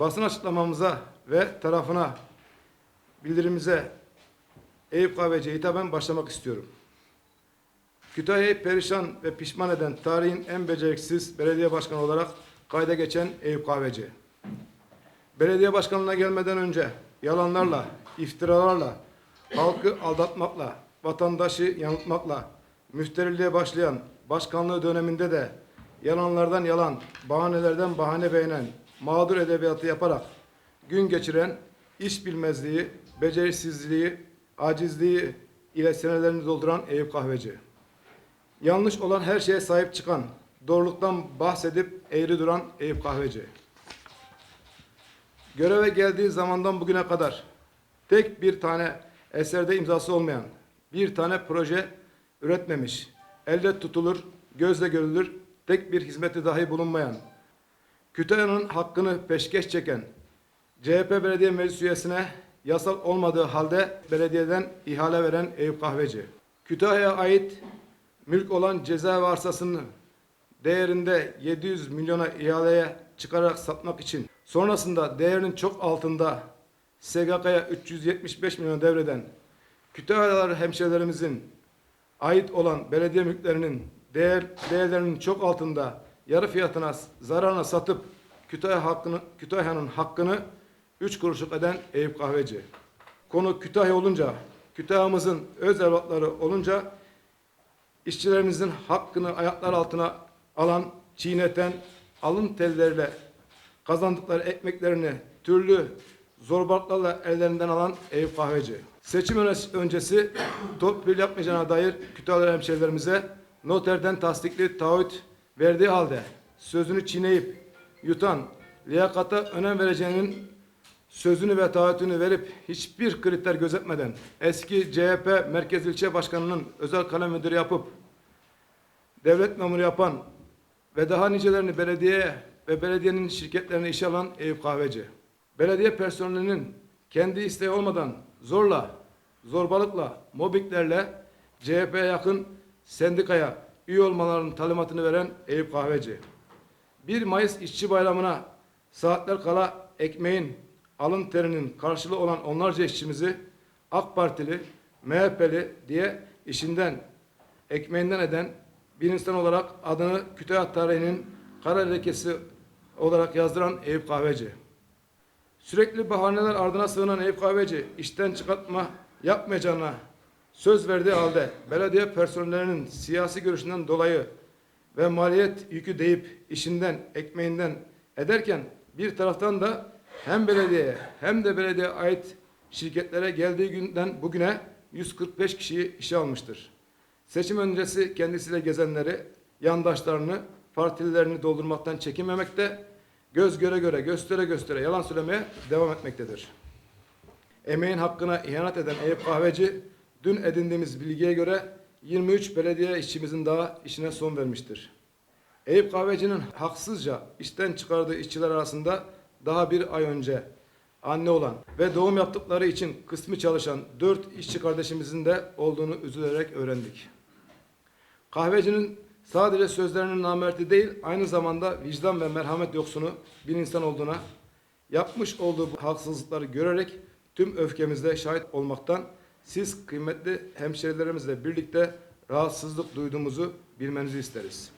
basın açıklamamıza ve tarafına bildirimize Eyüp Kahveci'ye hitaben başlamak istiyorum. Kütahya'yı perişan ve pişman eden tarihin en beceriksiz belediye başkanı olarak kayda geçen Eyüp Kahveci. Belediye başkanlığına gelmeden önce yalanlarla, iftiralarla, halkı aldatmakla, vatandaşı yanıltmakla, müfteriliğe başlayan başkanlığı döneminde de yalanlardan yalan, bahanelerden bahane beğenen, mağdur edebiyatı yaparak gün geçiren, iş bilmezliği, becerisizliği, acizliği ile senelerini dolduran Eyüp Kahveci. Yanlış olan her şeye sahip çıkan, doğruluktan bahsedip eğri duran Eyüp Kahveci. Göreve geldiği zamandan bugüne kadar tek bir tane eserde imzası olmayan, bir tane proje üretmemiş, elde tutulur, gözle görülür, tek bir hizmeti dahi bulunmayan, Kütahya'nın hakkını peşkeş çeken, CHP Belediye Meclis üyesine yasal olmadığı halde belediyeden ihale veren Eyüp Kahveci. Kütahya'ya ait mülk olan cezaevi arsasını değerinde 700 milyona ihaleye çıkararak satmak için sonrasında değerinin çok altında SGK'ya 375 milyon devreden Kütahyalılar hemşehrilerimizin ait olan belediye mülklerinin değer değerlerinin çok altında yarı fiyatına zararına satıp Kütahya hakkını Kütahya'nın hakkını 3 kuruşluk eden Eyüp Kahveci. Konu Kütahya olunca, Kütahya'mızın öz evlatları olunca işçilerimizin hakkını ayaklar altına alan, çiğneten, alın telleriyle kazandıkları ekmeklerini türlü zorbalıklarla ellerinden alan Eyüp Kahveci. Seçim öncesi torpil yapmayacağına dair Kütahyalı hemşehrilerimize noterden tasdikli taahhüt verdiği halde sözünü çiğneyip yutan, liyakata önem vereceğinin sözünü ve taahhütünü verip hiçbir kriter gözetmeden eski CHP Merkez İlçe Başkanı'nın özel kalem müdürü yapıp devlet memuru yapan ve daha nicelerini belediyeye ve belediyenin şirketlerine işe alan Eyüp Kahveci. Belediye personelinin kendi isteği olmadan zorla, zorbalıkla, mobbinglerle CHP'ye yakın sendikaya üye olmalarının talimatını veren Eyüp Kahveci. 1 Mayıs İşçi Bayramı'na saatler kala ekmeğin, alın terinin karşılığı olan onlarca işçimizi AK Partili, MHP'li diye işinden, ekmeğinden eden bir insan olarak adını Kütahya tarihinin kara lekesi olarak yazdıran Eyüp Kahveci. Sürekli bahaneler ardına sığınan Eyüp Kahveci işten çıkartma yapmayacağına söz verdiği halde belediye personellerinin siyasi görüşünden dolayı ve maliyet yükü deyip işinden, ekmeğinden ederken bir taraftan da hem belediyeye hem de belediye ait şirketlere geldiği günden bugüne 145 kişiyi işe almıştır. Seçim öncesi kendisiyle gezenleri, yandaşlarını, partililerini doldurmaktan çekinmemekte, göz göre göre, göstere göstere yalan söylemeye devam etmektedir. Emeğin hakkına ihanet eden Eyüp Kahveci, dün edindiğimiz bilgiye göre 23 belediye işçimizin daha işine son vermiştir. Eyüp Kahveci'nin haksızca işten çıkardığı işçiler arasında daha bir ay önce anne olan ve doğum yaptıkları için kısmi çalışan dört işçi kardeşimizin de olduğunu üzülerek öğrendik. Kahvecinin sadece sözlerinin namerti değil, aynı zamanda vicdan ve merhamet yoksunu bir insan olduğuna, yapmış olduğu bu haksızlıkları görerek tüm öfkemizle şahit olmaktan siz kıymetli hemşerilerimizle birlikte rahatsızlık duyduğumuzu bilmenizi isteriz.